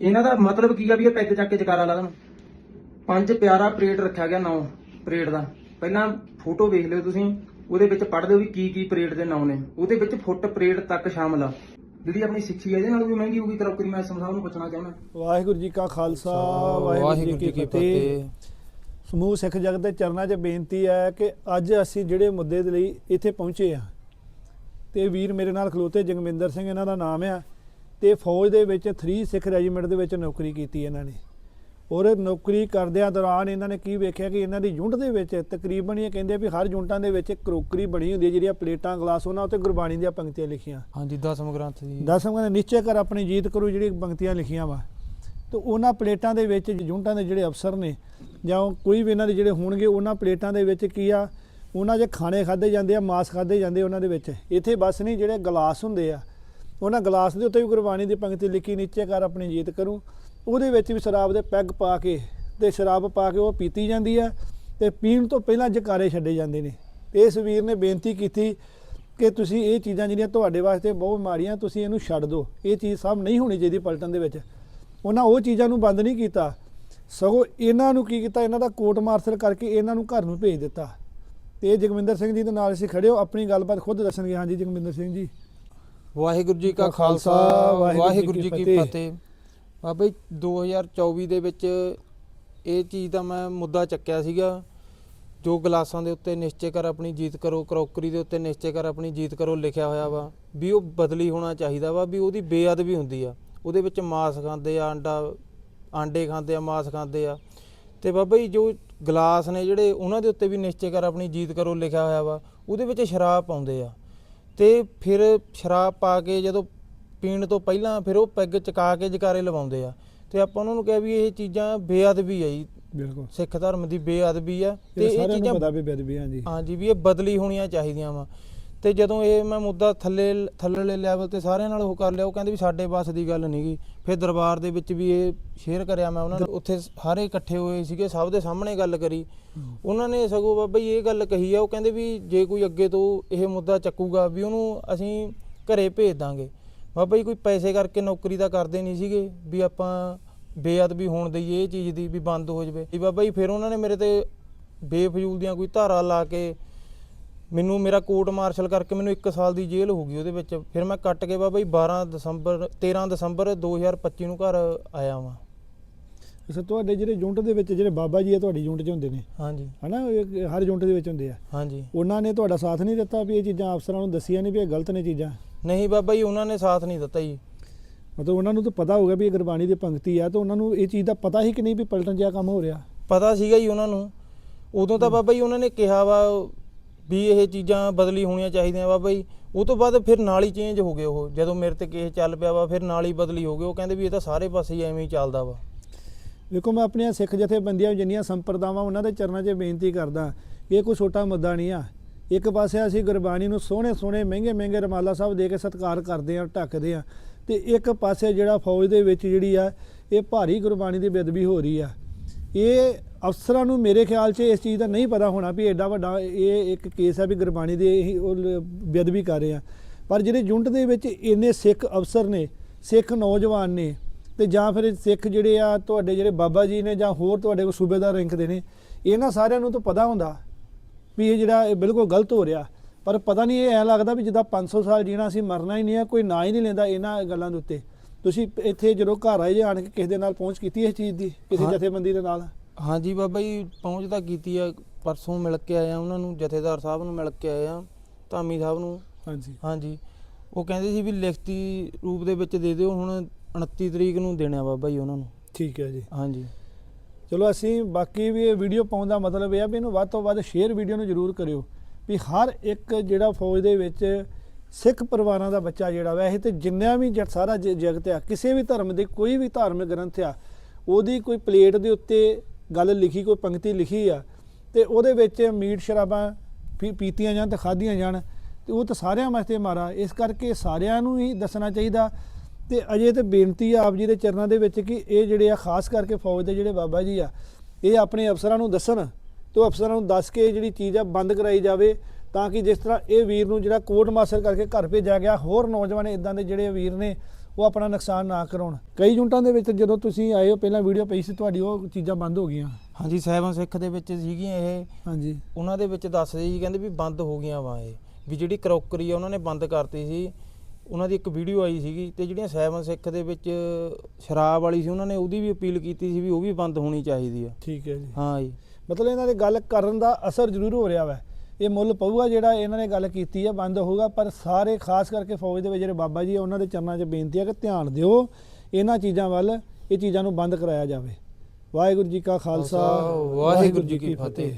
ਇਹਨਾਂ ਦਾ ਮਤਲਬ ਕੀ ਆ ਵੀ ਇਹ ਪੈਗ ਚੱਕ ਕੇ ਜਕਾਰਾ ਲਾ ਦੇਣ? ਪੰਜ ਪਿਆਰਾ ਪਰੇਡ ਰੱਖਿਆ ਗਿਆ ਨਾਮ ਪਰੇਡ ਦਾ। ਪਹਿਲਾਂ ਫੋਟੋ ਵੇਖ ਲਿਓ ਤੁਸੀਂ ਉਹਦੇ ਵਿੱਚ ਪੜ੍ਹ ਲਿਓ ਵੀ ਕੀ ਕੀ ਪਰੇਡ ਦੇ ਨਾਮ ਨੇ। ਉਹਦੇ ਵਿੱਚ ਫੁੱਟ ਪਰੇਡ ਤੱਕ ਸ਼ਾਮਲ ਆ। ਜਿਹੜੀ ਆਪਣੀ ਸਿੱਖੀ ਹੈ ਇਹਦੇ ਨਾਲ ਵੀ ਮਹਿੰਗੀ ਹੋਊਗੀ ਕਰੋਕਰੀ ਮੈਂ ਸਮਝਾਉਣ ਨੂੰ ਪੁੱਛਣਾ ਚਾਹੁੰਦਾ। ਵਾਹਿਗੁਰੂ ਜੀ ਕਾ ਖਾਲਸਾ ਵਾਹਿਗੁਰੂ ਜੀ ਕੀ ਫਤਿਹ। ਸਮੂਹ ਸਿੱਖ ਜਗਤ ਦੇ ਚਰਨਾਂ 'ਚ ਬੇਨਤੀ ਹੈ ਕਿ ਅੱਜ ਅਸੀਂ ਜਿਹੜੇ ਮੁੱਦੇ ਦੇ ਲਈ ਇੱਥੇ ਪਹੁੰਚੇ ਆ ਤੇ ਵੀਰ ਮੇਰੇ ਨਾਲ ਖਲੋਤੇ ਜਗਮਿੰਦਰ ਸਿੰਘ ਇਹਨਾਂ ਦਾ ਨਾਮ ਆ। ਤੇ ਫੌਜ ਦੇ ਵਿੱਚ 3 ਸਿੱਖ ਰੈਜੀਮੈਂਟ ਦੇ ਵਿੱਚ ਨੌਕਰੀ ਕੀਤੀ ਇਹਨਾਂ ਨੇ। ਔਰ ਨੌਕਰੀ ਕਰਦਿਆਂ ਦੌਰਾਨ ਇਹਨਾਂ ਨੇ ਕੀ ਵੇਖਿਆ ਕਿ ਇਹਨਾਂ ਦੀ ਯੂਨਿਟ ਦੇ ਵਿੱਚ ਤਕਰੀਬਨ ਇਹ ਕਹਿੰਦੇ ਆ ਵੀ ਹਰ ਯੂਨਿਟਾਂ ਦੇ ਵਿੱਚ ਇੱਕ ਕਰੋਕਰੀ ਬਣੀ ਹੁੰਦੀ ਹੈ ਜਿਹੜੀਆਂ ਪਲੇਟਾਂ ਗਲਾਸ ਉਹਨਾਂ ਉੱਤੇ ਗੁਰਬਾਣੀ ਦੀਆਂ ਪੰਕਤੀਆਂ ਲਿਖੀਆਂ। ਹਾਂਜੀ ਦਸਮ ਗ੍ਰੰਥ ਜੀ। ਦਸਮ ਕਹਿੰਦੇ ਨਿਸ਼ਚੈ ਕਰ ਆਪਣੀ ਜੀਤ ਕਰੂ ਜਿਹੜੀ ਪੰਕਤੀਆਂ ਲਿਖੀਆਂ ਵਾ। ਤੇ ਉਹਨਾਂ ਪਲੇਟਾਂ ਦੇ ਵਿੱਚ ਯੂਨਿਟਾਂ ਦੇ ਜਿਹੜੇ ਅਫਸਰ ਨੇ ਜਾਂ ਕੋਈ ਵੀ ਇਹਨਾਂ ਦੇ ਜਿਹੜੇ ਹੋਣਗੇ ਉਹਨਾਂ ਪਲੇਟਾਂ ਦੇ ਵਿੱਚ ਕੀ ਆ ਉਹਨਾਂ 'ਚ ਖਾਣੇ ਖਾਦੇ ਜਾਂਦੇ ਆ ਮਾਸ ਖਾਦੇ ਜਾਂਦੇ ਉਹਨਾਂ ਦੇ ਵਿੱਚ। ਇੱਥੇ ਬਸ ਨਹੀਂ ਜਿਹੜੇ ਗਲਾਸ ਹੁੰਦੇ ਆ ਉਹਨਾਂ ਗਲਾਸ ਦੇ ਉੱਤੇ ਵੀ ਗੁਰਬਾਣੀ ਦੀ ਪੰਕਤੀ ਲਿਖੀ ਨੀਚੇ ਕਰ ਆਪਣੀ ਜੀਤ ਕਰੂ। ਉਹਦੇ ਵਿੱਚ ਵੀ ਸ਼ਰਾਬ ਦੇ ਪੈਗ ਪਾ ਕੇ ਤੇ ਸ਼ਰਾਬ ਪਾ ਕੇ ਉਹ ਪੀਤੀ ਜਾਂਦੀ ਹੈ ਤੇ ਪੀਣ ਤੋਂ ਪਹਿਲਾਂ ਜਕਾਰੇ ਛੱਡੇ ਜਾਂਦੇ ਨੇ। ਇਸ ਵੀਰ ਨੇ ਬੇਨਤੀ ਕੀਤੀ ਕਿ ਤੁਸੀਂ ਇਹ ਚੀਜ਼ਾਂ ਜਿਹੜੀਆਂ ਤੁਹਾਡੇ ਵਾਸਤੇ ਬਹੁਤ ਮਾੜੀਆਂ, ਤੁਸੀਂ ਇਹਨੂੰ ਛੱਡ ਦਿਓ। ਇਹ ਚੀਜ਼ ਸਭ ਨਹੀਂ ਹੋਣੀ ਚਾਹੀਦੀ ਪਲਟਨ ਦੇ ਵਿੱਚ। ਉਹਨਾਂ ਉਹ ਚੀਜ਼ਾਂ ਨੂੰ ਬੰਦ ਨਹੀਂ ਕੀਤਾ। ਸਗੋਂ ਇਹਨਾਂ ਨੂੰ ਕੀ ਕੀਤਾ? ਇਹਨਾਂ ਦਾ ਕੋਰਟ ਮਾਰਸ਼ਲ ਕਰਕੇ ਇਹਨਾਂ ਨੂੰ ਘਰ ਨੂੰ ਭੇਜ ਦਿੱਤਾ। ਤੇ ਇਹ ਜਗਵਿੰਦਰ ਸਿੰਘ ਜੀ ਦੇ ਨਾਲ ਅਸੀਂ ਖੜੇ ਹੋ, ਆਪਣੀ ਗੱਲਬਾਤ ਖੁਦ ਦੱਸਣਗੇ। ਹਾਂਜੀ ਜਗਵਿੰਦਰ ਸਿੰਘ ਜੀ। ਵਾਹਿਗੁਰੂ ਜੀ ਕਾ ਖਾਲਸਾ ਵਾਹਿਗੁਰੂ ਜੀ ਕੀ ਫਤਿਹ। ਬਾਬਾ ਜੀ 2024 ਦੇ ਵਿੱਚ ਇਹ ਚੀਜ਼ ਦਾ ਮੈਂ ਮੁੱਦਾ ਚੱਕਿਆ ਸੀਗਾ। ਜੋ ਗਲਾਸਾਂ ਦੇ ਉੱਤੇ ਨਿਸ਼ਚੈ ਕਰ ਆਪਣੀ ਜੀਤ ਕਰੋ ਕਰੋਕਰੀ ਦੇ ਉੱਤੇ ਨਿਸ਼ਚੈ ਕਰ ਆਪਣੀ ਜੀਤ ਕਰੋ ਲਿਖਿਆ ਹੋਇਆ ਵਾ ਵੀ ਉਹ ਬਦਲੀ ਹੋਣਾ ਚਾਹੀਦਾ ਵਾ ਵੀ ਉਹਦੀ ਬੇਅਦਬੀ ਹੁੰਦੀ ਆ। ਉਹਦੇ ਵਿੱਚ ਮਾਸ ਖਾਂਦੇ ਆ ਅੰਡਾ ਆਂਡੇ ਖਾਂਦੇ ਆ ਮਾਸ ਖਾਂਦੇ ਆ। ਤੇ ਬਾਬਾ ਜੀ ਜੋ ਗਲਾਸ ਨੇ ਜਿਹੜੇ ਉਹਨਾਂ ਦੇ ਉੱਤੇ ਵੀ ਨਿਸ਼ਚੈ ਕਰ ਆਪਣੀ ਜੀਤ ਕਰੋ ਲਿਖਿਆ ਹੋਇਆ ਵਾ ਉਹਦੇ ਵਿੱਚ ਸ਼ਰਾਬ ਪਾਉਂਦੇ ਆ। ਤੇ ਫਿਰ ਸ਼ਰਾਬ ਪਾ ਕੇ ਜਦੋਂ ਪੀਣ ਤੋਂ ਪਹਿਲਾਂ ਫਿਰ ਉਹ ਪੈਗ ਚਕਾ ਕੇ ਜਕਾਰੇ ਲਵਾਉਂਦੇ ਆ। ਤੇ ਆਪਾਂ ਉਹਨਾਂ ਨੂੰ ਕਿਹਾ ਵੀ ਇਹ ਚੀਜ਼ਾਂ ਬੇਅਦਬੀ ਆ ਜੀ। ਬਿਲਕੁਲ। ਸਿੱਖ ਧਰਮ ਦੀ ਬੇਅਦਬੀ ਆ। ਤੇ ਇਹ ਚੀਜ਼ਾਂ ਪਤਾ ਵੀ ਹਾਂਜੀ ਵੀ ਇਹ ਬਦਲੀ ਹੋਣੀਆਂ ਚਾਹੀਦੀਆਂ ਵਾ। ਤੇ ਜਦੋਂ ਇਹ ਮੈਂ ਮੁੱਦਾ ਥੱਲੇ ਥੱਲੇਲੇ ਲੈਵਲ ਤੇ ਸਾਰਿਆਂ ਨਾਲ ਉਹ ਕਰ ਲਿਆ, ਉਹ ਕਹਿੰਦੇ ਵੀ ਸਾਡੇ ਬਸ ਦੀ ਗੱਲ ਨਹੀਂਗੀ ਫਿਰ ਦਰਬਾਰ ਦੇ ਵਿੱਚ ਵੀ ਇਹ ਸ਼ੇਅਰ ਕਰਿਆ ਮੈਂ ਉਹਨਾਂ ਨੂੰ। ਉੱਥੇ ਸਾਰੇ ਇਕੱਠੇ ਹੋਏ ਸੀਗੇ, ਸਭ ਦੇ ਸਾਹਮਣੇ ਗੱਲ ਕਰੀ। ਉਹਨਾਂ ਨੇ ਸਗੋਂ ਬਾਬਾ ਜੀ ਇਹ ਗੱਲ ਕਹੀ ਆ, ਉਹ ਕਹਿੰਦੇ ਵੀ ਜੇ ਕੋਈ ਅੱਗੇ ਤੋਂ ਇਹ ਮੁੱਦਾ ਚੱਕੂਗਾ ਵੀ ਉਹਨੂੰ ਅਸੀਂ ਘਰੇ ਭੇਜ ਦਾਂਗੇ। ਬਾਬਾ ਜੀ ਕੋਈ ਪੈਸੇ ਕਰਕੇ ਨੌਕਰੀ ਤਾਂ ਕਰਦੇ ਨਹੀਂ ਸੀਗੇ ਵੀ ਆਪਾਂ ਬੇਅਦਬੀ ਹੋਣ ਦਈਏ ਇਹ ਚੀਜ਼ ਦੀ ਵੀ ਬੰਦ ਹੋ ਜਵੇ। ਵੀ ਬਾਬਾ ਜੀ ਫਿਰ ਉਹਨਾਂ ਨੇ ਮੇਰੇ ਤੇ ਬੇਫਜ਼ੂਲ ਦੀਆਂ ਕੋਈ ਧਾਰਾ ਲਾ ਕੇ ਮੈਨੂੰ ਮੇਰਾ ਕੋਰਟ ਮਾਰਸ਼ਲ ਕਰਕੇ ਮੈਨੂੰ 1 ਸਾਲ ਦੀ ਜੇਲ੍ਹ ਹੋ ਗਈ ਉਹਦੇ ਵਿੱਚ। ਫਿਰ ਮੈਂ ਕੱਟ ਕੇ ਬਾਬਾ ਜੀ 12 ਦਸੰਬਰ 13 ਦਸੰਬਰ 2025 ਨੂੰ ਘਰ ਆਇਆ ਵਾਂ। ਅੱਛਾ ਤੁਹਾਡੇ ਜਿਹੜੇ ਯੂਨਿਟ ਦੇ ਵਿੱਚ ਜਿਹੜੇ ਬਾਬਾ ਜੀ ਆ ਤੁਹਾਡੀ ਯੂਨਿਟ 'ਚ ਹੁੰਦੇ ਨੇ? ਹਾਂਜੀ। ਹਨਾ ਇਹ ਹਰ ਯੂਨਿਟ ਦੇ ਵਿੱਚ ਹੁੰਦੇ ਆ? ਹਾਂਜੀ। ਉਹਨਾਂ ਨੇ ਤੁਹਾਡਾ ਸਾਥ ਨਹੀਂ ਦਿੱਤਾ ਵੀ ਇਹ ਚੀਜ਼ਾਂ ਅਫਸਰਾਂ ਨੂੰ ਦੱਸੀਆਂ ਨਹੀਂ ਵੀ ਇਹ ਗਲਤ ਨੇ ਚੀਜ਼ਾਂ? ਨਹੀਂ ਬਾਬਾ ਜੀ ਉਹਨਾਂ ਨੇ ਸਾਥ ਨਹੀਂ ਦਿੱਤਾ ਜੀ। ਮਤਲਬ ਉਹਨਾਂ ਨੂੰ ਤਾਂ ਪਤਾ ਹੋਊਗਾ ਵੀ ਇਹ ਗੁਰਬਾਣੀ ਦੀ ਪੰਕਤੀ ਆ ਤਾਂ ਉਹਨਾਂ ਨੂੰ ਇਹ ਚੀਜ਼ ਦਾ ਪਤਾ ਹੀ ਕਿ ਨਹੀਂ ਵੀ ਪਲਟਨ ਜਿਹਾ ਕੰਮ ਹੋ ਰਿਹਾ? ਪਤਾ ਸੀਗਾ ਜੀ ਉਹਨਾਂ ਨੂੰ। ਉਦੋਂ ਤਾਂ ਬਾਬਾ ਜੀ ਉਹਨਾਂ ਨੇ ਕਿਹਾ ਵਾ ਵੀ ਇਹ ਚੀਜ਼ਾਂ ਬਦਲੀ ਹੋਣੀਆਂ ਚਾਹੀਦੀਆਂ ਬਾਬਾ ਜੀ ਉਹ ਤੋਂ ਬਾਅਦ ਫਿਰ ਨਾਲ ਹੀ ਚੇਂਜ ਹੋ ਗਏ ਉਹ। ਜਦੋਂ ਮੇਰੇ ਤੇ ਕੇਸ ਚੱਲ ਪਿਆ ਵਾ, ਫਿਰ ਨਾਲ ਹੀ ਬਦਲੀ ਹੋ ਗਏ। ਉਹ ਕਹਿੰਦੇ ਵੀ ਇਹ ਤਾਂ ਸਾਰੇ ਪਾਸੇ ਹੀ ਐਵੇਂ ਹੀ ਚੱਲਦਾ ਵਾ। ਵੇਖੋ, ਮੈਂ ਆਪਣੀਆਂ ਸਿੱਖ ਜਥੇਬੰਦੀਆਂ ਜਿੰਨੀਆਂ ਸੰਪਰਦਾਵਾਂ, ਉਹਨਾਂ ਦੇ ਚਰਨਾਂ 'ਚ ਬੇਨਤੀ ਕਰਦਾ, ਇਹ ਕੋਈ ਛੋਟਾ ਮੁੱਦਾ ਨਹੀਂ ਆ। ਇੱਕ ਪਾਸੇ ਅਸੀਂ ਗੁਰਬਾਣੀ ਨੂੰ ਸੋਹਣੇ ਸੋਹਣੇ, ਮਹਿੰਗੇ ਮਹਿੰਗੇ ਰਮਾਲਾ ਸਾਹਿਬ ਦੇ ਕੇ ਸਤਿਕਾਰ ਕਰਦੇ ਆ ਢੱਕਦੇ ਆ ਤੇ ਇੱਕ ਪਾਸੇ ਜਿਹੜਾ ਫੌਜ ਦੇ ਵਿੱਚ ਜਿਹੜੀ ਆ, ਇਹ ਭਾਰੀ ਗੁਰਬਾਣੀ ਦੀ ਬੇਅਦਬੀ ਹੋ ਰਹੀ ਆ। ਇਹ ਅਫਸਰਾਂ ਨੂੰ ਮੇਰੇ ਖਿਆਲ 'ਚ ਇਸ ਚੀਜ਼ ਦਾ ਨਹੀਂ ਪਤਾ ਹੋਣਾ ਵੀ ਐਡਾ ਵੱਡਾ ਇਹ ਇੱਕ ਕੇਸ ਆ ਵੀ ਗੁਰਬਾਣੀ ਦੇ ਇਹ ਉਹ ਬੇਅਦਬੀ ਕਰ ਰਹੇ। ਆ ਪਰ ਜਿਹੜੇ ਯੂਨਿਟ ਦੇ ਵਿੱਚ ਇੰਨੇ ਸਿੱਖ ਅਫਸਰ ਨੇ ਸਿੱਖ ਨੌਜਵਾਨ ਨੇ ਤੇ ਜਾਂ ਫਿਰ ਸਿੱਖ ਜਿਹੜੇ ਆ ਤੁਹਾਡੇ ਜਿਹੜੇ ਬਾਬਾ ਜੀ ਨੇ ਜਾਂ ਹੋਰ ਤੁਹਾਡੇ ਕੋਲ ਸੂਬੇਦਾਰ ਰੈਂਕ ਦੇ ਨੇ ਇਹਨਾਂ ਸਾਰਿਆਂ ਨੂੰ ਤਾਂ ਪਤਾ ਹੁੰਦਾ ਵੀ ਇਹ ਜਿਹੜਾ ਇਹ ਬਿਲਕੁਲ ਗਲਤ ਹੋ ਰਿਹਾ। ਪਰ ਪਤਾ ਨਹੀਂ ਇਹ ਐ ਲੱਗਦਾ ਵੀ ਜਿੱਦਾਂ 500 ਸਾਲ ਜੀਣਾ ਅਸੀਂ ਮਰਨਾ ਹੀ ਨਹੀਂ ਆ ਕੋਈ ਨਾਂ ਹੀ ਨਹੀਂ ਲੈਂਦਾ ਇਹਨਾਂ ਗੱਲਾਂ ਦੇ ਉੱਤੇ। ਤੁਸੀਂ ਇੱਥੇ ਜਦੋਂ ਘਰ ਆਏ ਜੇ ਆਣ ਕੇ ਕਿਸੇ ਦੇ ਨਾਲ ਪਹੁੰਚ ਕੀਤੀ ਇਸ ਚੀਜ਼ ਦੀ ਕਿਸੇ ਹਾਂ। ਜਥੇਬੰਦੀ ਦੇ ਨਾਲ? ਹਾਂਜੀ ਬਾਬਾ ਜੀ ਪਹੁੰਚ ਤਾਂ ਕੀਤੀ ਆ ਪਰਸੋਂ ਮਿਲ ਕੇ ਆਇਆ ਉਹਨਾਂ ਨੂੰ ਜਥੇਦਾਰ ਸਾਹਿਬ ਨੂੰ ਮਿਲ ਕੇ ਆਇਆ ਧਾਮੀ ਸਾਹਿਬ ਨੂੰ। ਹਾਂਜੀ। ਹਾਂਜੀ। ਉਹ ਕਹਿੰਦੇ ਸੀ ਵੀ ਲਿਖਤੀ ਰੂਪ ਦੇ ਵਿੱਚ ਦੇ ਦਿਓ ਹੁਣ 29 ਤਰੀਕ ਨੂੰ ਦੇਣਾ ਬਾਬਾ ਜੀ ਉਹਨਾਂ ਨੂੰ। ਠੀਕ ਹੈ ਜੀ। ਹਾਂਜੀ। ਚਲੋ ਅਸੀਂ ਬਾਕੀ ਵੀ ਇਹ ਵੀਡੀਓ ਪਾਉਣ ਦਾ ਮਤਲਬ ਇਹ ਆ ਵੀ ਇਹਨੂੰ ਵੱਧ ਤੋਂ ਵੱਧ ਸ਼ੇਅਰ ਵੀਡੀਓ ਨੂੰ ਜ਼ਰੂਰ ਕਰਿਓ। ਵੀ ਹਰ ਇੱਕ ਜਿਹੜਾ ਫੌਜ ਦੇ ਵਿੱਚ ਸਿੱਖ ਪਰਿਵਾਰਾਂ ਦਾ ਬੱਚਾ ਜਿਹੜਾ ਵੈਸੇ ਤੇ ਜਿੰਨਾ ਵੀ ਜ- ਸਾਰਾ ਜਗਤ ਆ ਕਿਸੇ ਵੀ ਧਰਮ ਦੇ ਕੋਈ ਵੀ ਧਾਰਮਿਕ ਗ੍ਰੰਥ ਆ ਉਹਦੀ ਕੋਈ ਪਲੇਟ ਦੇ ਉੱਤੇ ਗੱਲ ਲਿਖੀ, ਕੋਈ ਪੰਕਤੀ ਲਿਖੀ ਆ, ਤੇ ਉਹਦੇ ਵਿੱਚ ਮੀਟ ਸ਼ਰਾਬਾਂ ਪੀ- ਪੀਤੀਆਂ ਜਾਣ ਤੇ ਖਾਧੀਆਂ ਜਾਣ, ਤੇ ਉਹ ਤਾਂ ਸਾਰਿਆਂ ਵਾਸਤੇ ਮਾਰਾ ਇਸ ਕਰਕੇ ਸਾਰਿਆਂ ਨੂੰ ਹੀ ਦੱਸਣਾ ਚਾਹੀਦਾ। ਤੇ ਅਜੇ ਤੇ ਬੇਨਤੀ ਆ ਆਪ ਜੀ ਦੇ ਚਰਨਾਂ ਦੇ ਵਿੱਚ ਕਿ ਇਹ ਜਿਹੜੇ ਆ, ਖਾਸ ਕਰਕੇ ਫੌਜ ਦੇ ਜਿਹੜੇ ਬਾਬਾ ਜੀ ਆ, ਇਹ ਆਪਣੇ ਅਫਸਰਾਂ ਨੂੰ ਦੱਸਣ ਤੇ ਉਹ ਅਫਸਰਾਂ ਨੂੰ ਦੱਸ ਕੇ ਇਹ ਜਿਹੜੀ ਚੀਜ਼ ਆ ਬੰਦ ਕਰਾਈ ਜਾਵੇ, ਤਾਂ ਕਿ ਜਿਸ ਤਰ੍ਹਾਂ ਇਹ ਵੀਰ ਨੂੰ ਜਿਹੜਾ ਕੋਰਟ ਮਾਸਟਰ ਕਰਕੇ ਘਰ ਭੇਜਿਆ ਗਿਆ, ਹੋਰ ਨੌਜਵਾਨ ਇਦਾਂ ਦੇ ਜਿਹੜੇ ਵੀਰ ਨੇ ਉਹ ਆਪਣਾ ਨੁਕਸਾਨ ਨਾ ਕਰਾਉਣ। ਕਈ ਯੂਨਿਟਾਂ ਦੇ ਵਿੱਚ ਜਦੋਂ ਤੁਸੀਂ ਆਏ ਹੋ ਪਹਿਲਾਂ ਵੀਡੀਓ ਪਈ ਸੀ ਤੁਹਾਡੀ ਉਹ ਚੀਜ਼ਾਂ ਬੰਦ ਹੋ ਗਈਆਂ। ਹਾਂਜੀ ਸੈਵਨ ਸਿੱਖ ਦੇ ਵਿੱਚ ਸੀਗੀਆਂ ਇਹ। ਹਾਂਜੀ। ਉਹਨਾਂ ਦੇ ਵਿੱਚ ਦੱਸਦੇ ਸੀ ਕਹਿੰਦੇ ਵੀ ਬੰਦ ਹੋ ਗਈਆਂ ਵਾ ਇਹ। ਵੀ ਜਿਹੜੀ ਕਰੋਕਰੀ ਆ ਉਹਨਾਂ ਨੇ ਬੰਦ ਕਰਤੀ ਸੀ। ਉਹਨਾਂ ਦੀ ਇੱਕ ਵੀਡੀਓ ਆਈ ਸੀਗੀ ਤੇ ਜਿਹੜੀਆਂ ਸੈਵਨ ਸਿੱਖ ਦੇ ਵਿੱਚ ਸ਼ਰਾਬ ਵਾਲੀ ਸੀ ਉਹਨਾਂ ਨੇ ਉਹਦੀ ਵੀ ਅਪੀਲ ਕੀਤੀ ਸੀ ਵੀ ਉਹ ਵੀ ਬੰਦ ਹੋਣੀ ਚਾਹੀਦੀ ਆ। ਠੀਕ ਹੈ ਜੀ। ਹਾਂ ਜੀ। ਮਤਲਬ ਇਹਨਾਂ ਦੇ ਗੱਲ ਕਰਨ ਦਾ ਅਸਰ ਜ਼ਰੂਰ ਹੋ ਰਿਹਾ ਵਾ। ਇਹ ਮੁੱਲ ਪਊਗਾ ਜਿਹੜਾ ਇਹਨਾਂ ਨੇ ਗੱਲ ਕੀਤੀ ਹੈ ਬੰਦ ਹੋਊਗਾ ਪਰ ਸਾਰੇ ਖਾਸ ਕਰਕੇ ਫੌਜ ਦੇ ਵਿੱਚ ਜਿਹੜੇ ਬਾਬਾ ਜੀ ਉਹਨਾਂ ਦੇ ਚਰਨਾਂ 'ਚ ਬੇਨਤੀ ਹੈ ਕਿ ਧਿਆਨ ਦਿਓ ਇਹਨਾਂ ਚੀਜ਼ਾਂ ਵੱਲ ਇਹ ਚੀਜ਼ਾਂ ਨੂੰ ਬੰਦ ਕਰਾਇਆ ਜਾਵੇ। ਵਾਹਿਗੁਰੂ ਜੀ ਕਾ ਖਾਲਸਾ ਵਾਹਿਗੁਰੂ ਜੀ ਕੀ ਫਤਿਹ।